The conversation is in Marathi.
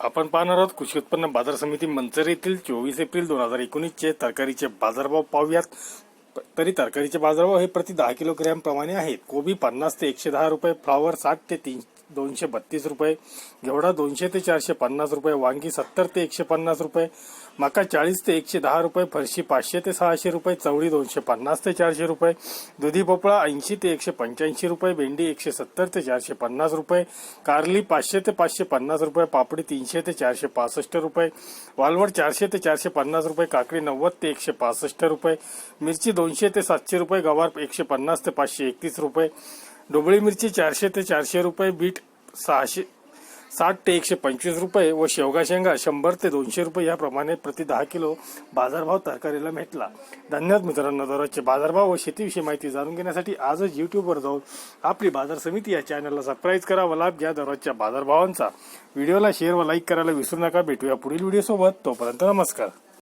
आपण पाहणार आहोत कृषी उत्पन्न बाजार समिती मंचर येथील चोवीस एप्रिल दोन हजार एकोणीसचे तरकारीचे बाजारभाव पाहूयात. तरी तरकारीचे बाजारभाव हे प्रति दहा किलोग्रॅम प्रमाणे आहेत. कोबी पन्नास ते एकशे दहा रुपये फ्लावर साठ ते तीन दोनशे बत्तीस रुपये घेवडा दोनशे ते चारशे पन्नास रुपये वांगी सत्तर ते एकशे पन्नास रुपये मका चाळीस ते एकशे दहा रुपये फरशी पाचशे ते सहाशे रुपये चवळी दोनशे पन्नास ते चारशे रुपये दुधी भोपळा ऐंशी ते एकशे पंच्याऐंशी रुपये भेंडी एकशे सत्तर ते चारशे पन्नास रुपये कारली पाचशे ते पाचशे पन्नास रुपये पापडी तीनशे ते चारशे पासष्ट रुपये वालवड चारशे ते चारशे पन्नास रुपये काकडी नव्वद ते एकशे पासष्ट रुपये मिरची दोनशे ते सातशे रुपये गवार एकशे पन्नास ते पाचशे एकतीस रुपये डोबळी मिरची चारशे ते चारशे रुपये बीट सहाशे साठ ते एकशे पंचवीस रुपये व शेवगा शेंगा शंभर ते दोनशे रुपये याप्रमाणे प्रति दहा किलो बाजारभाव तरकारीला भेटला. धन्यवाद मित्रांनो दररोजचे बाजारभाव व शेतीविषयी माहिती जाणून घेण्यासाठी आजच यूट्यूबवर जाऊन आपली बाजार समिती या चॅनलला सबस्क्राईब करा व लाभ घ्या दररोजच्या बाजारभावांचा. व्हिडिओला शेअर व लाईक करायला विसरू नका. भेटूया पुढील व्हिडिओसोबत तोपर्यंत नमस्कार.